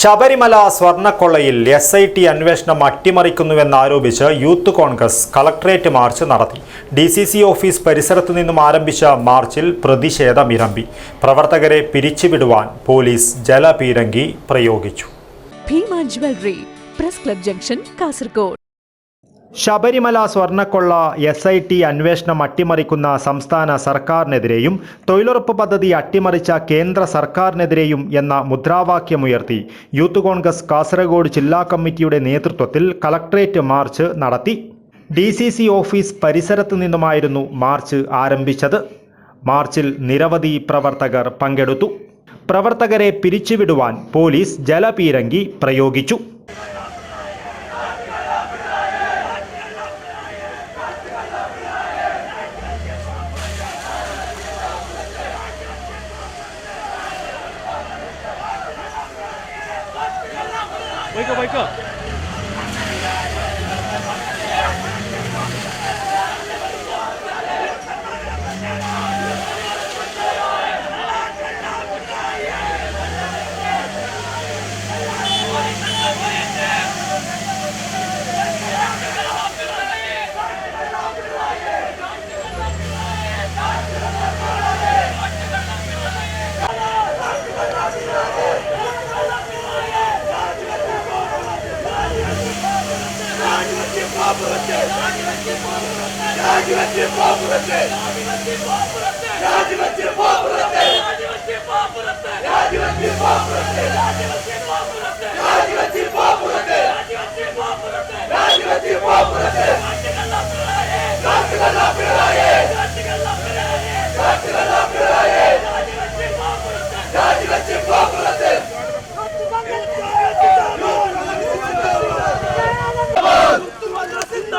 ശബരിമല സ്വർണക്കൊള്ളയിൽ S I T അന്വേഷണം അട്ടിമറിക്കുന്നുവെന്നാരോപിച്ച് യൂത്ത് കോൺഗ്രസ് കളക്ടറേറ്റ് മാർച്ച് നടത്തി. ഡി സി സി ഓഫീസ് പരിസരത്തു നിന്നും ആരംഭിച്ച മാർച്ചിൽ പ്രതിഷേധമിരമ്പി പ്രവർത്തകരെ പിരിച്ചുവിടുവാൻ പോലീസ് ജലപീരങ്കി പ്രയോഗിച്ചു. Bhima jewellery press club junction Kasaragod. Sabarimala സ്വർണക്കൊള്ള S I T അന്വേഷണം അട്ടിമറിക്കുന്ന സംസ്ഥാന സർക്കാരിനെതിരെയും തൊഴിലുറപ്പ് പദ്ധതി അട്ടിമറിച്ച കേന്ദ്ര സർക്കാരിനെതിരെയും എന്ന മുദ്രാവാക്യമുയർത്തി. യൂത്ത് കോൺഗ്രസ് കാസർഗോഡ് ജില്ലാ കമ്മിറ്റിയുടെ നേതൃത്വത്തിൽ കളക്ട്രേറ്റ് മാർച്ച് നടത്തി. ഡി സി സി ഓഫീസ് പരിസരത്ത് നിന്നുമായിരുന്നു മാർച്ച് ആരംഭിച്ചത്. മാർച്ചിൽ നിരവധി പ്രവർത്തകർ പങ്കെടുത്തു. പ്രവർത്തകരെ പിരിച്ചുവിടുവാൻ പോലീസ് ജലപീരങ്കി പ്രയോഗിച്ചു. Wake up, wake up. രാജിവെച്ച് പോപ്പുറത്ത്. രാജിവെച്ച് പോപ്പുറത്ത്. രാജിവെച്ച് പോപ്പുറത്ത്. രാജിവെച്ച് പോപ്പുറത്ത്.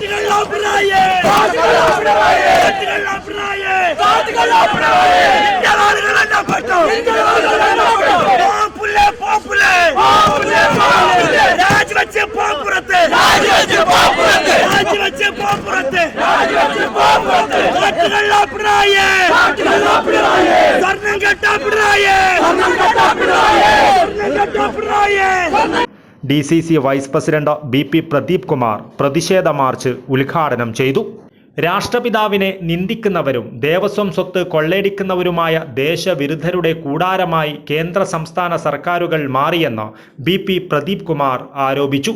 साथिगल अपनाइए साथिगल अपनाइए साथिगल अपनाइए साथिगल अपनाइए इंडियावाले ना पटो इंडियावाले ना पटो பாப்புலே பாப்புலே பாப்புலே பாப்புலே ராஜ் வச்ச பாப்புரத்து ராஜ் வச்ச பாப்புரத்து ராஜ் வச்ச பாப்புரத்து ராஜ் வச்ச பாப்புரத்து சாத்திகள் அப்படாயே சாத்திகள் அப்படாயே சர்ணம் கட்ட அப்படாயே சர்ணம் கட்ட அப்படாயே சர்ணம் கட்ட அப்படாயே D C C vice president B P Pradeep Kumar പ്രതിഷേധ മാർച്ച് ഉദ്ഘാടനം ചെയ്തു. രാഷ്ട്രപിതാവിനെ നിന്ദിക്കുന്നവരും ദേവസ്വം സ്വത്ത് കൊള്ളയടിക്കുന്നവരുമായ ദേശവിരുദ്ധരുടെ കൂടാരമായി കേന്ദ്ര സംസ്ഥാന സർക്കാരുകൾ മാറിയെന്ന് ബി പി പ്രദീപ് കുമാർ ആരോപിച്ചു.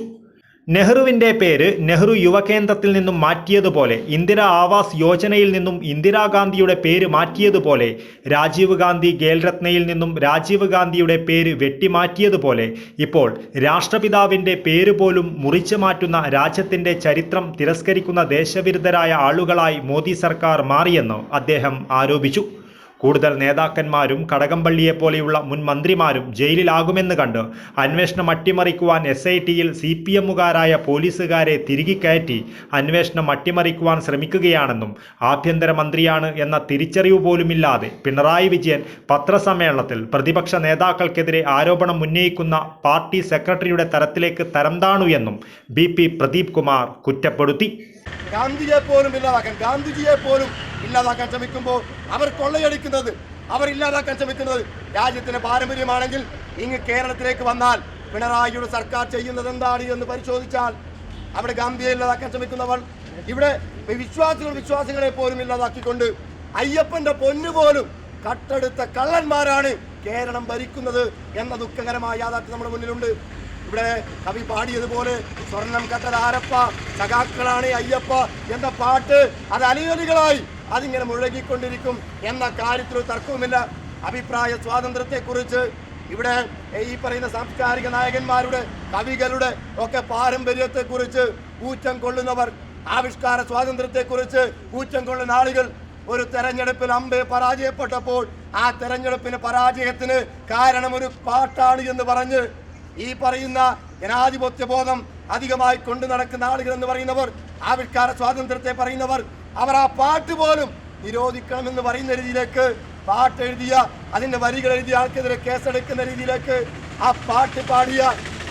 നെഹ്റുവിന്റെ പേര് നെഹ്റു യുവകേന്ദ്രത്തിൽ നിന്നും മാറ്റിയതുപോലെ ഇന്ദിരാ ആവാസ് യോജനയിൽ നിന്നും ഇന്ദിരാഗാന്ധിയുടെ പേര് മാറ്റിയതുപോലെ രാജീവ് ഗാന്ധി ഖേൽരത്നയിൽ നിന്നും രാജീവ് ഗാന്ധിയുടെ പേര് വെട്ടിമാറ്റിയതുപോലെ ഇപ്പോൾ രാഷ്ട്രപിതാവിന്റെ പേര് പോലും മുറിച്ചു മാറ്റുന്ന രാജ്യത്തിന്റെ ചരിത്രം തിരസ്കരിക്കുന്ന ദേശവിരുദ്ധരായ ആളുകളായി മോദി സർക്കാർ മാറിയെന്ന് അദ്ദേഹം ആരോപിച്ചു. കൂടുതൽ നേതാക്കന്മാരും കടകംപള്ളിയെ പോലെയുള്ള മുൻ മന്ത്രിമാരും ജയിലിലാകുമെന്ന് കണ്ട് അന്വേഷണം അട്ടിമറിക്കുവാൻ എസ് ഐ ടിയിൽ സി പി എമ്മുകാരായ പോലീസുകാരെ തിരികെ കയറ്റി അന്വേഷണം അട്ടിമറിക്കുവാൻ ശ്രമിക്കുകയാണെന്നും ആഭ്യന്തരമന്ത്രിയാണ് എന്ന തിരിച്ചറിവ് പോലുമില്ലാതെ പിണറായി വിജയൻ പത്രസമ്മേളനത്തിൽ പ്രതിപക്ഷ നേതാക്കൾക്കെതിരെ ആരോപണം ഉന്നയിക്കുന്ന പാർട്ടി സെക്രട്ടറിയുടെ തരത്തിലേക്ക് തരംതാണു എന്നും ബി പി പ്രദീപ് കുമാർ കുറ്റപ്പെടുത്തി. ഗാന്ധിയെ പോലും ഇല്ലാതാക്കാൻ ഗാന്ധിജിയെ പോലും ഇല്ലാതാക്കാൻ ശ്രമിക്കുമ്പോൾ അവർ കൊള്ളയടിക്കുന്നത് അവർ ഇല്ലാതാക്കാൻ ശ്രമിക്കുന്നത് രാജ്യത്തിന്റെ പാരമ്പര്യമാണെങ്കിൽ ഇങ്ങ് കേരളത്തിലേക്ക് വന്നാൽ പിണറായിയുടെ സർക്കാർ ചെയ്യുന്നത് എന്താണ് എന്ന് പരിശോധിച്ചാൽ അവിടെ ഗാന്ധിയെ ഇല്ലാതാക്കാൻ ശ്രമിക്കുന്നവർ ഇവിടെ വിശ്വാസികൾ വിശ്വാസികളെ പോലും ഇല്ലാതാക്കിക്കൊണ്ട് അയ്യപ്പന്റെ പൊന്നു പോലും കട്ടെടുത്ത കള്ളന്മാരാണ് കേരളം ഭരിക്കുന്നത് എന്ന ദുഃഖകരമായ യാഥാർത്ഥ്യം നമ്മുടെ മുന്നിലുണ്ട്. ഇവിടെ കവി പാടിയതുപോലെ സ്വർണം കട്ടൽ ആരപ്പ സഖാക്കളാണ് അയ്യപ്പ എന്ന പാട്ട് അത് അലിയലികളായി. അതിങ്ങനെ മുഴകിക്കൊണ്ടിരിക്കും എന്ന കാര്യത്തിൽ തർക്കവുമില്ല. അഭിപ്രായ സ്വാതന്ത്ര്യത്തെക്കുറിച്ച് ഇവിടെ ഈ പറയുന്ന സാംസ്കാരിക നായകന്മാരുടെ കവികളുടെ ഒക്കെ പാരമ്പര്യത്തെക്കുറിച്ച് ഊറ്റം കൊള്ളുന്നവർ ആവിഷ്കാര സ്വാതന്ത്ര്യത്തെക്കുറിച്ച് ഊറ്റം കൊള്ളുന്ന ആളുകൾ ഒരു തെരഞ്ഞെടുപ്പിൽ അമ്പെ പരാജയപ്പെട്ടപ്പോൾ ആ തെരഞ്ഞെടുപ്പിന് പരാജയത്തിന് കാരണം ഒരു പാട്ടാണ് എന്ന് പറഞ്ഞ് ഈ പറയുന്ന ജനാധിപത്യ ബോധം അധികമായി കൊണ്ടു നടക്കുന്ന ആളുകൾ എന്ന് പറയുന്നവർ ആവിഷ്കാര സ്വാതന്ത്ര്യത്തെ പറയുന്നവർ അവർ ആ പാട്ട് പോലും നിരോധിക്കണമെന്ന് പറയുന്ന രീതിയിലേക്ക് പാട്ട് എഴുതിയ അതിന്റെ വരികൾ എഴുതിയ ആൾക്കെതിരെ കേസെടുക്കുന്ന രീതിയിലേക്ക് ആ പാട്ട് പാടിയ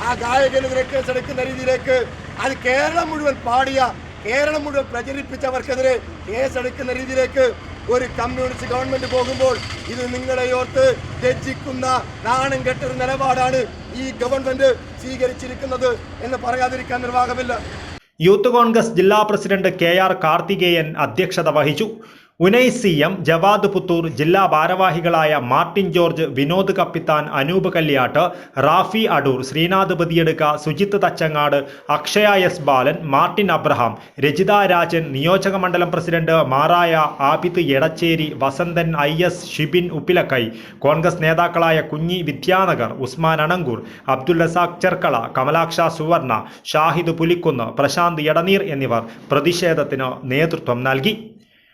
ആ ഗായകനെതിരെ കേസെടുക്കുന്ന രീതിയിലേക്ക് അത് കേരളം മുഴുവൻ പാടിയ കേരളം മുഴുവൻ പ്രചരിപ്പിച്ചവർക്കെതിരെ കേസെടുക്കുന്ന രീതിയിലേക്ക് ഒരു കമ്മ്യൂണിസ്റ്റ് ഗവൺമെന്റ് പോകുമ്പോൾ ഇത് നിങ്ങളെ ഓർത്ത് രചിക്കുന്ന നാണം കെട്ടൊരു നിലപാടാണ് ഈ ഗവൺമെന്റ് സ്വീകരിച്ചിരിക്കുന്നത് എന്ന് പറയാതിരിക്കാൻ നിർവാഹമില്ല. യൂത്ത് കോൺഗ്രസ് ജില്ലാ പ്രസിഡന്റ് കെ ആർ കാർത്തികേയൻ അധ്യക്ഷത വഹിച്ചു. ഉനൈ സി എം ജവാദ് പുത്തൂർ ജില്ലാ ഭാരവാഹികളായ Martin George Vinod Kappithan Anoop Kalyat Rafi Adoor Sreenath Pathiyedukka Sujith Thachangad Akshaya S Balan Martin Abraham Rajitha Rajan നിയോജക മണ്ഡലം പ്രസിഡന്റ് മാറായ ആബിത് എടച്ചേരി വസന്തൻ ഐ എസ് ഷിബിൻ ഉപ്പിലക്കൈ കോൺഗ്രസ് നേതാക്കളായ കുഞ്ഞി വിദ്യാനഗർ ഉസ്മാൻ അണങ്കൂർ അബ്ദുൽ റസാഖ് ചെർക്കള കമലാക്ഷ സുവർണ ഷാഹിദ് പുലിക്കുന്ന് പ്രശാന്ത് എടനീർ എന്നിവർ പ്രതിഷേധത്തിന് നേതൃത്വം നൽകി.